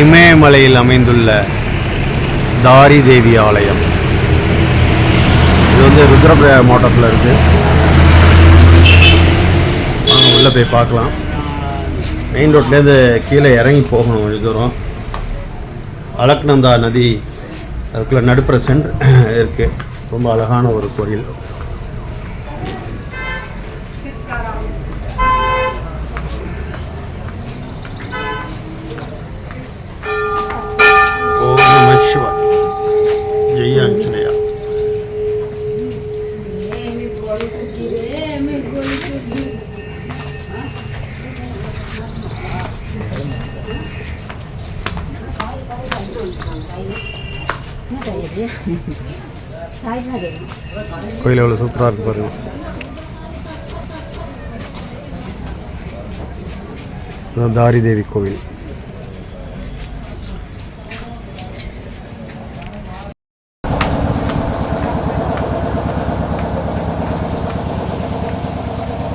இமயமலையில் அமைந்துள்ள தாரி தேவி ஆலயம் இது வந்து ருத்ரபிரயாக மாவட்டத்தில் இருக்குது வாங்க உள்ளே போய் பார்க்கலாம். மெயின் ரோட்லேருந்து கீழே இறங்கி போகணும் கொஞ்சம் தூரம். அலக்நந்தா நதி அதுக்குள்ளே நடுப்புற சென்று இருக்குது ரொம்ப அழகான ஒரு கோயில். கோயில் எவ்வளோ சூப்பராக இருக்கு பாருங்க இதுதான் தாரி தேவி கோவில்.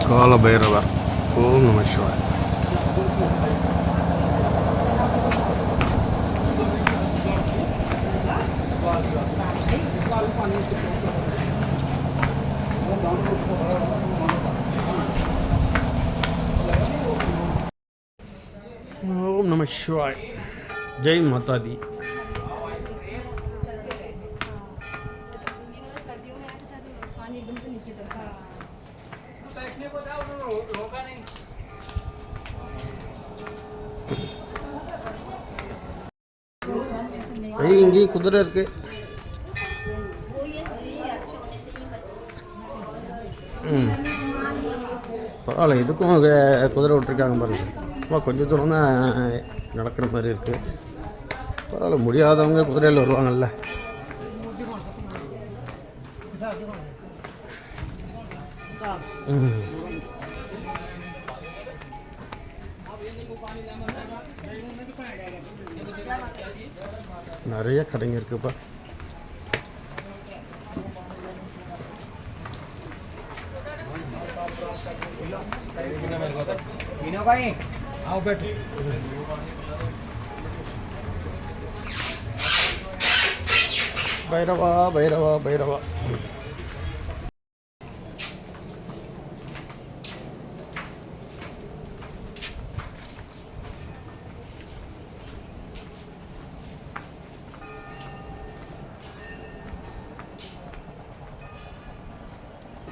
கால பைரவர் ஓம் நம சிவாய். नम शिवाय। जय माता दी। ये कुदरे பரவாயில்ல இதுக்கும் குதிரை விட்டுருக்காங்க பாருங்க. சும்மா கொஞ்சம் தூரம் தான் நடக்கிற மாதிரி இருக்குது பரவாயில்ல முடியாதவங்க குதிரையில் வருவாங்கல்ல. நிறைய கடைங்க இருக்குப்பா. आओ बैठो। भैरवा भैरवा भैरवा।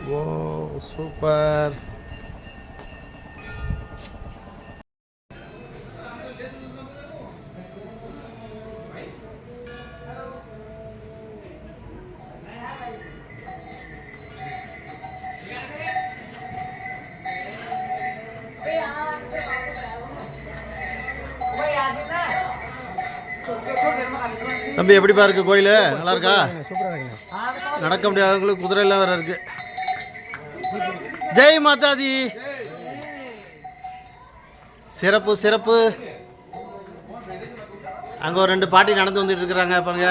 Wow, super. தம்பி எப்படிப்பா இருக்கு கோயில்? நல்லா இருக்கா? நடக்க முடியாதவங்களுக்கு குதிரை எல்லாம் வேற இருக்கு. ஜெய் மாதாதி சிறப்பு சிறப்பு. அங்க ஒரு ரெண்டு பாட்டி நடந்து வந்துட்டு இருக்கிறாங்க பாருங்க.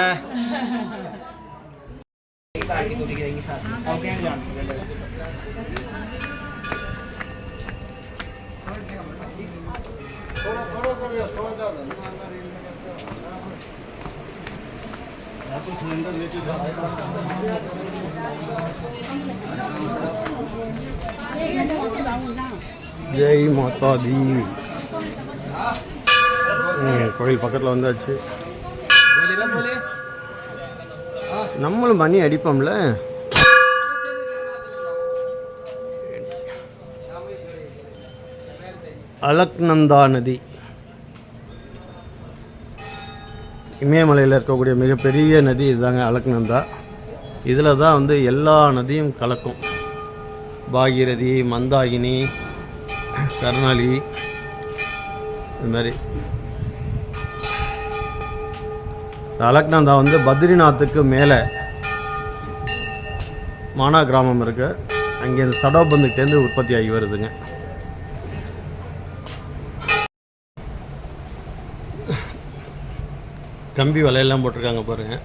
ஜெய் மாதாதி ம், கோயில் பக்கத்தில் வந்தாச்சு. நம்மளும் மணி அடிப்போம்ல. அலக்நந்தா நதி. இமயமலையில் இருக்கக்கூடிய மிகப்பெரிய நதி இதுதாங்க அலக்நந்தா. இதில் தான் வந்து எல்லா நதியும் கலக்கும். பாகீரதி மந்தாகினி கருணாலி இது மாதிரி. இந்த அலக்நந்தா வந்து பத்ரிநாத்துக்கு மேலே மானா கிராமம் இருக்குது அங்கே இந்த சடோபந்துக்கிட்டேருந்து உற்பத்தி ஆகி வருதுங்க. கம்பி வலையெல்லாம் போட்டிருக்காங்க பாருங்க.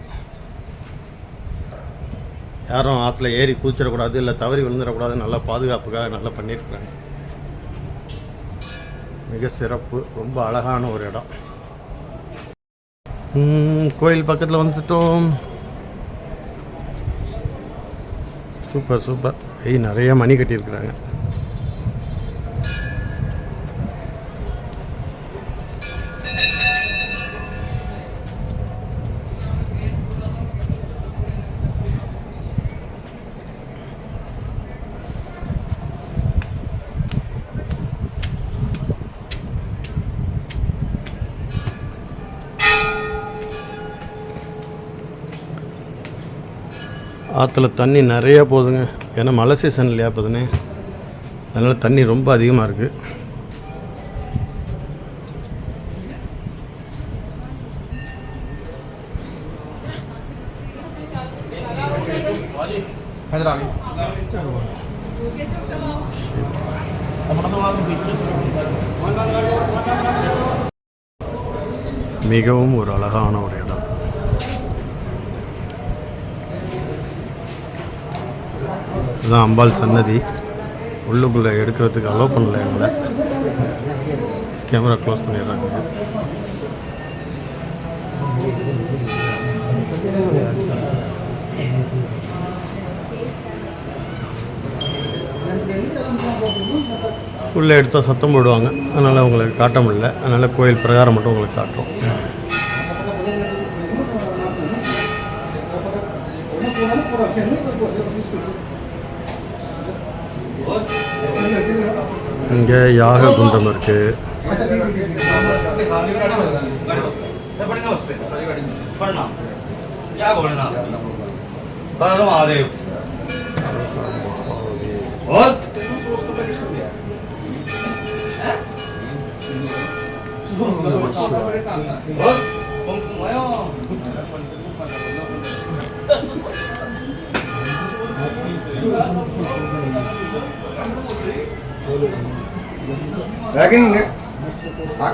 யாரும் ஆற்றுல ஏறி கூச்சிடக்கூடாது இல்லை தவறி விழுந்துடக்கூடாது நல்லா பாதுகாப்புக்காக நல்லா பண்ணியிருக்கிறாங்க. மிக சிறப்பு ரொம்ப அழகான ஒரு இடம். கோயில் பக்கத்தில் வந்துட்டோம். Super super. ஐய் நிறைய மணி கட்டியிருக்கிறாங்க. ஆற்றுல தண்ணி நிறையா போகுதுங்க. ஏன்னா மழை சீசன் இல்லையா இப்போதுனே அதனால் தண்ணி ரொம்ப அதிகமாக இருக்குது மிகவும் ஒரு அழகான ஒரு இடம். இதுதான் அம்பாள் சன்னதி. உள்ளுக்குள்ளே எடுக்கிறதுக்கு அலோவ் பண்ணல எங்களை. கேமரா க்ளோஸ் பண்ணிடுறாங்க. உள்ளே எடுத்தால் சத்தம் போடுவாங்க. அதனால் உங்களுக்கு காட்ட முடியல. அதனால் கோயில் பிரகாரம் மட்டும் உங்களுக்கு காட்டுறோம். இங்கே யாக குண்டம் இருக்குது क्या बोलना पर महादेव और और Lagin ne?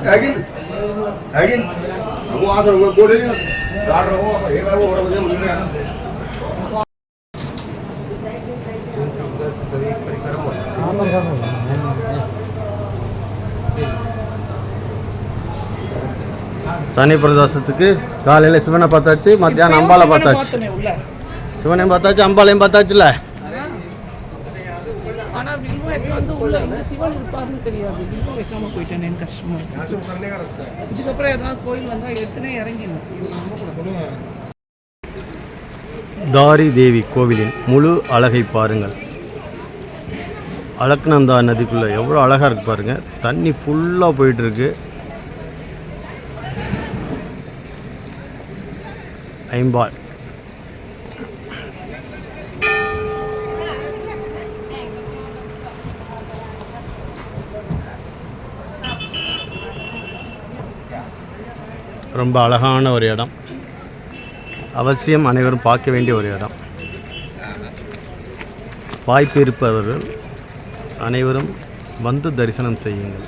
Lagin? Lagin? Kamu asal gue boleh nih. Dar aku apa? Ya kamu orang punya mana? சனி பிரதோஷத்துக்கு காலையில் சிவனை பார்த்தாச்சு மத்தியானம் அம்பாலை பார்த்தாச்சு சிவனையும் பார்த்தாச்சு அம்பாளையும் பார்த்தாச்சுல இந்த சிவன் இருப்பாருன்னு தெரியாது போயிட்டேன். இதுக்கப்புறம் கோயில் எத்தனை இறங்கிடணும் தாரி தேவி கோவிலின் முழு அழகை பாருங்கள் அலக்நந்தா நதிக்குள்ளே எவ்வளோ அழகாக இருக்கு பாருங்க தண்ணி ஃபுல்லாக போயிட்டுருக்கு ஐம்பால் ரொம்ப அழகான ஒரு இடம். அவசியம் அனைவரும் பார்க்க வேண்டிய ஒரு இடம். வாய்ப்பு இருப்பவர்கள் அனைவரும் வந்து தரிசனம் செய்யுங்கள்.